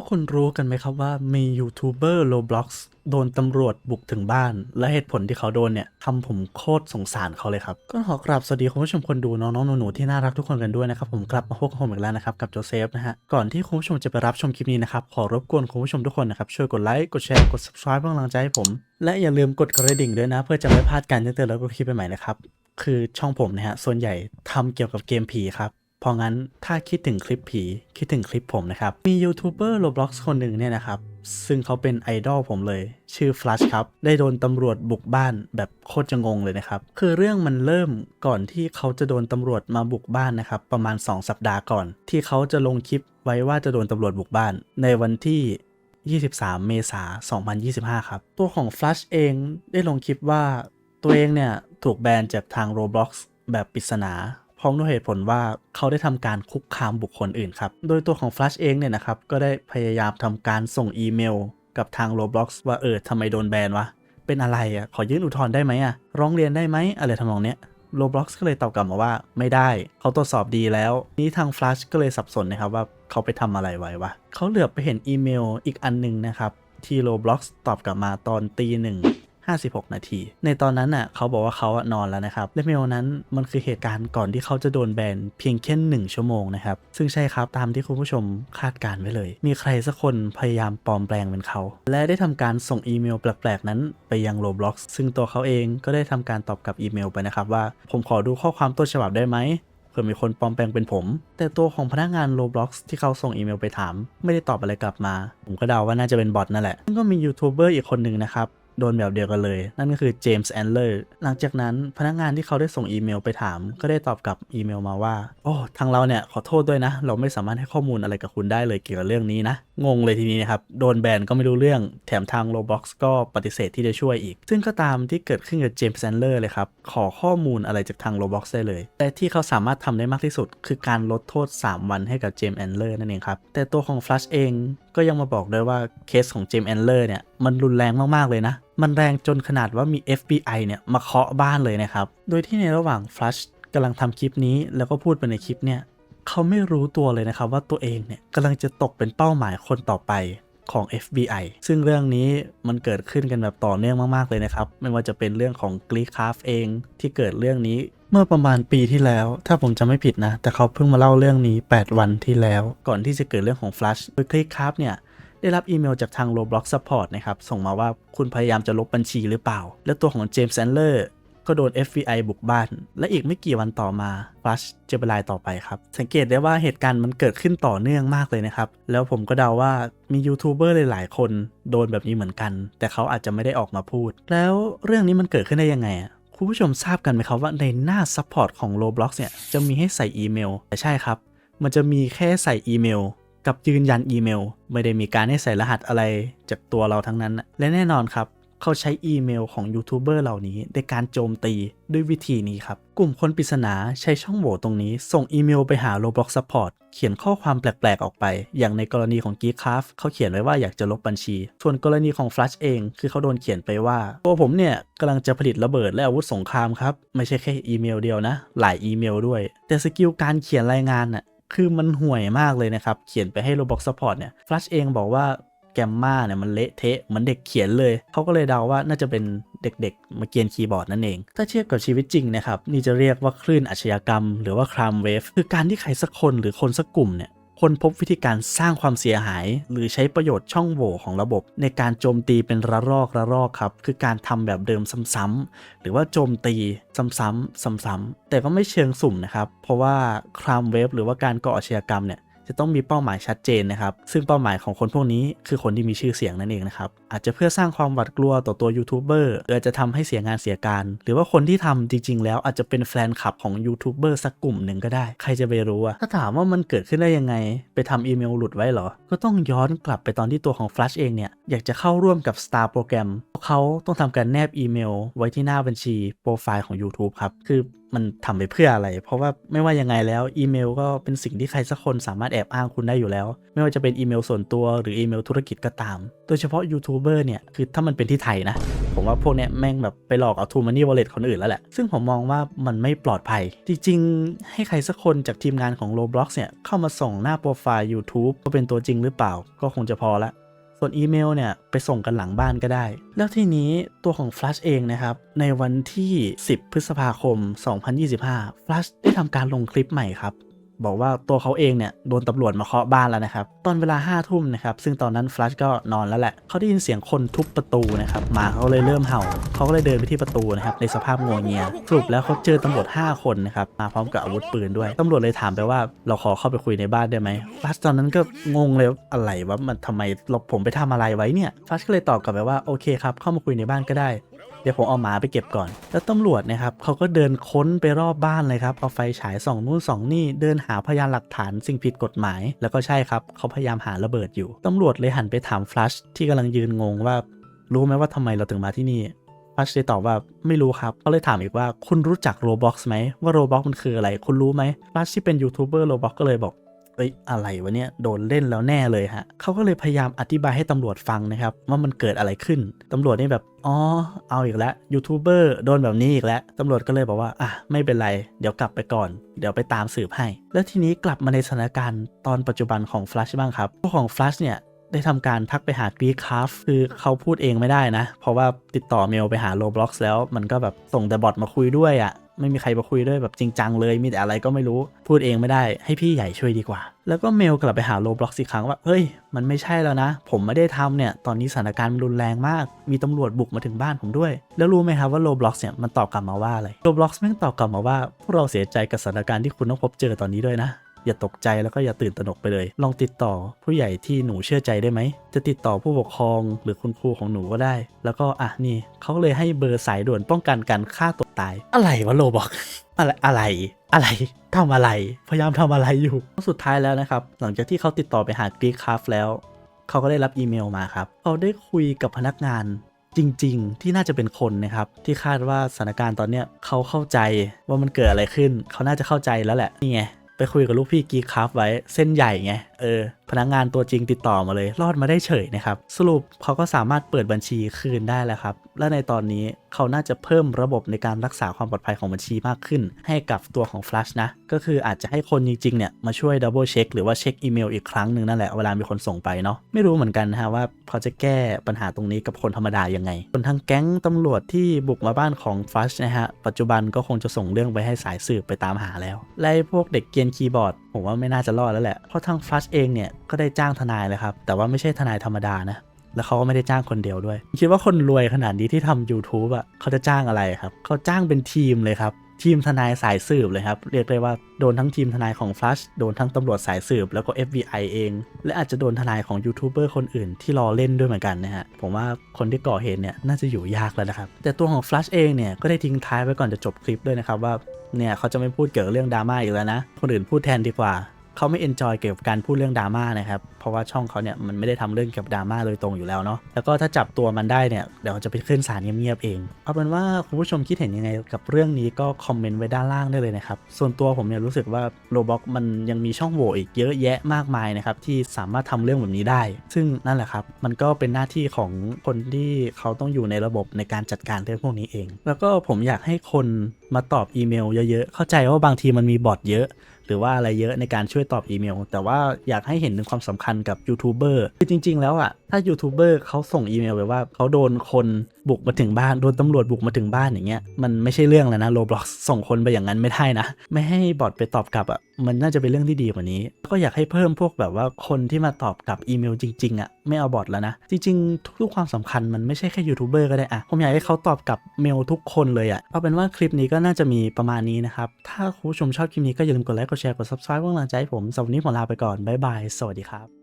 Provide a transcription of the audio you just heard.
วกคุณรู้กันไหมครับว่ามียูทูบเบอร์โ b บล็อกโดนตำรวจบุกถึงบ้าน และเหตุผลที่เขาโดนเนี่ยทำผมโคตรสงสารเขาเลยครับ ก็ขอกราบสวัสดีคุณผู้ชมคนดูน้องๆหนูๆที่น่ารักทุกคนกันด้วยนะครับ ผมกลับมาพบกับผมอีกแล้วนะครับ กับโจเซฟนะฮะ ก่อนที่คุณผู้ชมจะไปรับชมคลิปนี้นะครับ ขอรบกวนคุณผู้ชมทุกคนนะครับ ช่วยกดไลค์กดแชร์กด subscribe เพื่อเป็นกำลังใจให้ผม และอย่าลืมกดกระดิ่งด้วยนะ เพื่อจะไม่พลาดการแจ้งเตือนและกดคลิปใหม่ๆนะครับคือช่องผมนะฮะส่วนใหญ่ทำเกี่ยวกับเกมผีครับ เพราะงั้นถ้าคิดถึงคลิปผีคิดถึงคลิปผมนะครับ มียูทูบเบอร์โ b บล็อกคนหนึ่งเนี่ยนะครับ ซึ่งเขาเป็นไอดอลผมเลย ชื่อ Flash ครับ ได้โดนตำรวจบุกบ้านแบบโคตรจะงงเลยนะครับ คือเรื่องมันเริ่มก่อนที่เขาจะโดนตำรวจมาบุกบ้านนะครับ ประมาณ 2 สัปดาห์ก่อน ที่เขาจะลงคลิปไว้ว่าจะโดนตำรวจบุกบ้าน ในวันที่23 เมษายน 2025 ครับ ตัวของ Flash เองได้ลงคลิปว่าตัวเองเนี่ยถูกแบนจากทาง Roblox แบบปริศนา พร้อมด้วยเหตุผลว่าเขาได้ทำการคุกคามบุคคลอื่นครับ โดยตัวของ Flash เองเนี่ยนะครับ ก็ได้พยายามทำการส่งอีเมล กับทาง Roblox ว่าเออทำไมโดนแบนวะ เป็นอะไรอะ ขอยื่นอุทธรณ์ได้ไหมอะ ร้องเรียนได้ไหมอะไรทำนองเนี้ย Roblox ก็เลยตอบกลับมาว่าไม่ได้ เขาตรวจสอบดีแล้ว นี้ทาง Flash ก็เลยสับสนนะครับว่าเขาไปทำอะไรไว้วะ เขาเหลือบไปเห็นอีเมลอีกอันหนึงนะครับที่ Roblox ตอบกลับมาตอนตีหนึ่ง 56 นาที ในตอนนั้นน่ะเขาบอกว่าเขาอนอนแล้วนะครับและเมลนั้นมันคือเหตุการณ์ก่อนที่เขาจะโดนแบนเพียงแค่หนึ่งชั่วโมงนะครับซึ่งใช่ครับตามที่คุณผู้ชมคาดการณ์ไว้เลย มีใครสักคนพยายามปลอมแปลงเป็นเขา และได้ทำการส่งอีเมลแปลกๆ นั้นไปยัง Roblox ซึ่งตัวเขาเองก็ได้ทำการตอบกลับอีเมลไปนะครับว่าผมขอดูข้อความต้นฉบับได้ไหมเผื่อมีคนปลอมแปลงเป็นผม แต่ตัวของพนักงาน Roblox ที่เขาส่งอีเมลไปถาม ไม่ได้ตอบอะไรกลับมา ผมก็เดาว่าน่าจะเป็นบอทนั่นแหละซึ่งก็มียูทูบเบอร์อีกคนหนึ่งนะครับ โดนแบบเดียวกันเลย นั่นก็คือเจมส์แอนเลอร์หลังจากนั้นพนักงานที่เขาได้ส่งอีเมลไปถาม ก็ได้ตอบกลับอีเมลมาว่า โอ้ทางเราเนี่ยขอโทษด้วยนะ เราไม่สามารถให้ข้อมูลอะไรกับคุณได้เลยเกี่ยวกับเรื่องนี้นะ งงเลยทีนี้นะครับ โดนแบนก็ไม่รู้เรื่อง แถมทาง Roblox ก็ปฏิเสธที่จะช่วยอีก ซึ่งก็ตามที่เกิดขึ้นกับเจมส์แอนเลอร์เลยครับ ขอข้อมูลอะไรจากทาง Roblox ได้เลย แต่ที่เขาสามารถทำได้มากที่สุด คือการลดโทษ 3 วันให้กับเจมส์แอนเลอร์นั่นเองครับ แต่ตัวของ Flash เองก็ยังมาบอกด้วยว่าเคสของเจมส์แอนเลอร์เนี่ย มันรุนแรงมากๆเลยนะ มันแรงจนขนาดว่ามี FBI เนี่ยมาเคาะบ้านเลยนะครับ โดยที่ในระหว่าง Flash กำลังทำคลิปนี้แล้วก็พูดไปในคลิปเนี่ยเขาไม่รู้ตัวเลยนะครับว่าตัวเองเนี่ยกำลังจะตกเป็นเป้าหมายคนต่อไปของ FBI ซึ่งเรื่องนี้มันเกิดขึ้นกันแบบต่อเนื่องมาก ๆ เลยนะครับ ไม่ว่าจะเป็นเรื่องของ g l e e k c r a f เองที่เกิดเรื่องนี้เมื่อประมาณปีที่แล้ว ถ้าผมจำไม่ผิดนะ แต่เขาเพิ่งมาเล่าเรื่องนี้ 8 วันที่แล้ว ก่อนที่จะเกิดเรื่องของ Flash โดย g l e e k c r a f เนี่ย ได้รับอีเมลจากทาง Roblox Support นะครับ ส่งมาว่าคุณพยายามจะลบบัญชีหรือเปล่า และตัวของเจมส์แซนเลอร์ก็โดน FBI บุกบ้าน และอีกไม่กี่วันต่อมา Flash จะเป็นรายต่อไปครับ สังเกตได้ว่าเหตุการณ์มันเกิดขึ้นต่อเนื่องมากเลยนะครับ แล้วผมก็เดาว่ามียูทูบเบอร์หลาย ๆ คนโดนแบบนี้เหมือนกัน แต่เขาอาจจะไม่ได้ออกมาพูด แล้วเรื่องนี้มันเกิดขึ้นได้ยังไงอะคุณผู้ชมทราบกันไหมครับว่าในหน้า Support ของ Roblox เนี่ยจะมีให้ใส่อีเมลแต่ใช่ครับ มันจะมีแค่ใส่อีเมล กับยืนยันอีเมล ไม่ได้มีการให้ใส่รหัสอะไรจากตัวเราทั้งนั้น และแน่นอนครับเขาใช้อีเมลของยูทูบเบอร์เหล่านี้ในการโจมตีด้วยวิธีนี้ครับ กลุ่มคนปริศนาใช้ช่องโหว่ตรงนี้ ส่งอีเมลไปหา Roblox Support เขียนข้อความแปลกๆ ออกไป อย่างในกรณีของ Geekcraft เขาเขียนไว้ว่าอยากจะลบบัญชี ส่วนกรณีของ Flash เอง คือเขาโดนเขียนไปว่า ตัวผมเนี่ยกำลังจะผลิตระเบิดและอาวุธสงครามครับ ไม่ใช่แค่อีเมลเดียวนะ หลายอีเมลด้วย แต่สกิลการเขียนรายงานน่ะ คือมันห่วยมากเลยนะครับ เขียนไปให้ Roblox Support เนี่ย Flash เองบอกว่าแกมมาเนี่ยมันเละเทะเหมือนเด็กเขียนเลย เขาก็เลยเดาว่าน่าจะเป็นเด็กๆ มาเกียนคีย์บอร์ดนั่นเอง ถ้าเทียบกับชีวิตจริงนะครับ นี่จะเรียกว่าคลื่นอาชญากรรม หรือว่าครามเวฟคือการที่ใครสักคนหรือคนสักกลุ่มเนี่ย คนพบวิธีการสร้างความเสียหาย หรือใช้ประโยชน์ช่องโหว่ของระบบ ในการโจมตีเป็นระลอกระลอกครับคือการทำแบบเดิมซ้ำๆหรือว่าโจมตีซ้ำๆซ้ำๆแต่ก็ไม่เชิงสุ่มนะครับ เพราะว่าครามเวฟหรือว่าการก่ออาชญากรรมเนี่ยจะต้องมีเป้าหมายชัดเจนนะครับ ซึ่งเป้าหมายของคนพวกนี้คือคนที่มีชื่อเสียงนั่นเองนะครับ อาจจะเพื่อสร้างความหวาดกลัวต่อตัวยูทูบเบอร์หรืออาจจะทำให้เสียงานเสียการ หรือว่าคนที่ทำจริง ๆ แล้วอาจจะเป็นแฟนคลับของยูทูบเบอร์สักกลุ่มหนึ่งก็ได้ ใครจะไปรู้อะถ้าถามว่ามันเกิดขึ้นได้ยังไง ไปทำอีเมลหลุดไว้เหรอ ก็ต้องย้อนกลับไปตอนที่ตัวของ Flash เองเนี่ย อยากจะเข้าร่วมกับ Star โปรแกรมเขาต้องทำการแนบอีเมล ไว้ที่หน้าบัญชีโปรไฟล์ของ YouTube ครับ คือมันทำไปเพื่ออะไร เพราะว่าไม่ว่ายังไงแล้วอีเมลก็เป็นสิ่งที่ใครสักคนสามารถแอบอ้างคุณได้อยู่แล้ว ไม่ว่าจะเป็นอีเมลส่วนตัวหรืออีเมลธุรกิจก็ตาม โดยเฉพาะยููเบอร์เนี่ยคือถ้ามันเป็นที่ไทยนะ ผมว่าพวกเนี้ยแม่งแบบไปหลอกเอาทูมันนี่วอลเล็ตคนอื่นแล้วแหละ ซึ่งผมมองว่ามันไม่ปลอดภัย จริงๆ ให้ใครสักคนจากทีมงานของ Roblox เนี่ยเข้ามาส่งหน้าโปรไฟล์ YouTube ว่าเป็นตัวจริงหรือเปล่าก็คงจะพอละส่วนอีเมลเนี่ยไปส่งกันหลังบ้านก็ได้ แล้วทีนี้ตัวของ Flash เองนะครับ ในวันที่ 10 พฤษภาคม 2025 Flash ได้ทำการลงคลิปใหม่ครับ บอกว่าตัวเขาเองเนี่ยโดนตำรวจมาเคาะบ้านแล้วนะครับ ตอนเวลา5้าทุ่มนะครับ ซึ่งตอนนั้น Flash ก็นอนแล้วแหละ เขาได้ยินเสียงคนทุบประตูนะครับหมาเขาเลยเริ่มเห่า เขาก็เลยเดินไปที่ประตูนะครับ ในสภาพงวงเงียสรุปแล้วเขาเจอตำรวจ 5 คนนะครับ มาพร้อมกับอาวุธปืนด้วย ตำรวจเลยถามไปว่าเราขอเข้าไปคุยในบ้านได้ไหม Flash ตอนนั้นก็งงเลยว่าอะไรวะมันทำไมเราผมไปทำอะไรไว้เนี่ย Flash ก็เลยตอบกลับไปว่าโอเคครับเข้ามาคุยในบ้านก็ได้ เดี๋ยวผมเอาหมาไปเก็บก่อน แล้วตำรวจนะครับเขาก็เดินค้นไปรอบบ้านเลยครับ เอาไฟฉายส่องนู่นส่องนี่ เดินหาพยานหลักฐานสิ่งผิดกฎหมาย แล้วก็ใช่ครับเขาพยายามหาระเบิดอยู่ ตำรวจเลยหันไปถามฟลัชที่กำลังยืนงงว่า รู้ไหมว่าทำไมเราถึงมาที่นี่ฟลัชเลยตอบว่าไม่รู้ครับเขาเลยถามอีกว่าคุณรู้จักโรบ็อกไหมว่าโรบ็อกมันคืออะไร คุณรู้ไหมฟลัชที่เป็นยูทูบเบอร์โรบ็อกก็เลยบอก เอ้ยอะไรวะเนี่ยโดนเล่นแล้วแน่เลยฮะเขาก็เลยพยายามอธิบายให้ตำรวจฟังนะครับว่ามันเกิดอะไรขึ้นตำรวจนี่แบบอ๋อเอาอีกแล้วยูทูบเบอร์โดนแบบนี้อีกแล้วตำรวจก็เลยบอกว่าอะไม่เป็นไร เดี๋ยวกลับไปก่อน เดี๋ยวไปตามสืบให้ แล้วทีนี้กลับมาในสถานการณ์ตอนปัจจุบันของ Flash บ้างครับพวกของ Flash เนี่ย ได้ทำการทักไปหา g r e e k c r a f t คือเขาพูดเองไม่ได้นะ เพราะว่าติดต่อเมลไปหา Roblox แล้วมันก็แบบส่งแต่บอทมาคุยด้วยอะ่ะไม่มีใครมาคุยด้วยแบบจริงจังเลย มีแต่อะไรก็ไม่รู้พูดเองไม่ได้ให้พี่ใหญ่ช่วยดีกว่า แล้วก็เมลกลับไปหา Roblox อีกครั้งว่า เฮ้ย มันไม่ใช่แล้วนะ ผมไม่ได้ทำเนี่ย ตอนนี้สถานการณ์มันรุนแรงมาก มีตำรวจบุกมาถึงบ้านผมด้วย แล้วรู้ไหมครับว่า Roblox เนี่ยมันตอบกลับมาว่าอะไร Roblox แม่งตอบกลับมาว่าพวกเราเสียใจกับสถานการณ์ที่คุณต้องพบเจอตอนนี้ด้วยนะ อย่าตกใจแล้วก็อย่าตื่นตระหนกไปเลย ลองติดต่อผู้ใหญ่ที่หนูเชื่อใจได้ไหม จะติดต่อผู้ปกครองหรือคุณครูของหนูก็ได้ แล้วก็อะนี่เขาเลยให้เบอร์สายด่วนป้องกันการฆ่าตัวตาย อะไรวะโลบอกอะไรอะไรอะไรทำอะไร พยายามทำอะไรอยู่ สุดท้ายแล้วนะครับ หลังจากที่เขาติดต่อไปหากรีคาฟแล้ว เขาก็ได้รับอีเมลมาครับ เขาได้คุยกับพนักงานจริง ๆ ที่น่าจะเป็นคนนะครับ ที่คาดว่าสถานการณ์ตอนเนี้ยเขาเข้าใจว่ามันเกิดอะไรขึ้น เขาน่าจะเข้าใจแล้วแหละนี่ไง คุยกับลูกพี่กีคราฟไว้เส้นใหญ่ไง เออ พนักงานตัวจริงติดต่อมาเลย รอดมาได้เฉยนะครับ สรุปเขาก็สามารถเปิดบัญชีคืนได้แล้วครับ และในตอนนี้เขาน่าจะเพิ่มระบบในการรักษาความปลอดภัยของบัญชีมากขึ้น ให้กับตัวของ Flash นะ ก็คืออาจจะให้คนจริงๆเนี่ยมาช่วยดับเบิลเช็คหรือว่าเช็คอีเมลอีกครั้งหนึ่งนั่นแหละเวลามีคนส่งไปเนาะไม่รู้เหมือนกันนะฮะว่าเขาจะแก้ปัญหาตรงนี้กับคนธรรมดายังไงส่วนทางแก๊งตำรวจที่บุกมาบ้านของ Flash นะฮะปัจจุบันก็คงจะส่งเรื่องไปให้สายสืบไปตามหาแล้ว และพวกเด็กเกียนคีย์บอร์ดผมว่าไม่น่าจะรอดแล้วแหละ เพราะทาง Flash เองเนี่ยก็ได้จ้างทนายเลยครับ แต่ว่าไม่ใช่ทนายธรรมดานะ แล้วเขาก็ไม่ได้จ้างคนเดียวด้วย คิดว่าคนรวยขนาดนี้ที่ทำ YouTube อะเขาจะจ้างอะไรครับ เขาจ้างเป็นทีมเลยครับ ทีมทนายสายสืบเลยครับ เรียกได้ว่าโดนทั้งทีมทนายของ Flash โดนทั้งตำรวจสายสืบแล้วก็ FBI เอง และอาจจะโดนทนายของยูทูบเบอร์คนอื่นที่รอเล่นด้วยเหมือนกันนะฮะ ผมว่าคนที่ก่อเหตุเนี่ยน่าจะอยู่ยากแล้วนะครับ แต่ตัวของ Flash เองเนี่ยก็ได้ทิ้งท้ายไว้ก่อนจะจบคลิปด้วยนะครับว่าเนี่ยเขาจะไม่พูดเกี่ยวกับเรื่องดราม่าอีกแล้วนะ คนอื่นพูดแทนดีกว่า เขาไม่เอนจอยเกี่ยวกับการพูดเรื่องดราม่านะครับ เพราะว่าช่องเขาเนี่ยมันไม่ได้ทำเรื่องเกี่ยวกับดราม่าโดยตรงอยู่แล้วเนาะ แล้วก็ถ้าจับตัวมันได้เนี่ยเดี๋ยวจะไปขึ้นศาลเงียบๆเอง เอาเป็นว่าคุณผู้ชมคิดเห็นยังไงกับเรื่องนี้ก็คอมเมนต์ไว้ด้านล่างได้เลยนะครับ ส่วนตัวผมเนี่ยรู้สึกว่าโรบ็อกมันยังมีช่องโหว่อีกเยอะแยะมากมายนะครับที่สามารถทำเรื่องแบบนี้ได้ ซึ่งนั่นแหละครับ มันก็เป็นหน้าที่ของคนที่เขาต้องอยู่ในระบบในการจัดการเรื่องพวกนี้เอง แล้วก็ผมอยากให้คนมาตอบอีเมลเยอะๆ เข้าใจว่าบางทีมันมีบอทเยอะ หรือว่าอะไรเยอะในการช่วยตอบอีเมล แต่ว่าอยากให้เห็นถึงความสำคัญกับยูทูบเบอร์คือจริง ๆ แล้วอะถ้ายูทูบเบอร์เขาส่งอีเมลไปว่าเขาโดนคนบุกมาถึงบ้านโดนตำรวจบุกมาถึงบ้านอย่างเงี้ยมันไม่ใช่เรื่องแล้วนะโรบล็อกส่งคนไปอย่างนั้นไม่ได้นะ ไม่ให้บอทไปตอบกลับอะมันน่าจะเป็นเรื่องที่ดีกว่านี้ ก็อยากให้เพิ่มพวกแบบว่าคนที่มาตอบกลับอีเมลจริงๆอะไม่เอาบอทแล้วนะ จริง ๆ ทุกๆความสำคัญมันไม่ใช่แค่ยูทูบเบอร์ก็ได้อะผมอยากให้เขาตอบกลับเมลทุกคนเลยอะเอาเป็นว่าคลิปนี้ก็น่าจะมีประมาณนี้นะครับถ้าคุณผู้ชมชอบคลิปนี้ก็อย่าลืมกดไลค์กดแชร์ กด subscribe เพื่อเป็นกำลังใจให้ผมสำหรับวันนี้ผมลาไปก่อน บ๊ายบาย สวัสดีครับ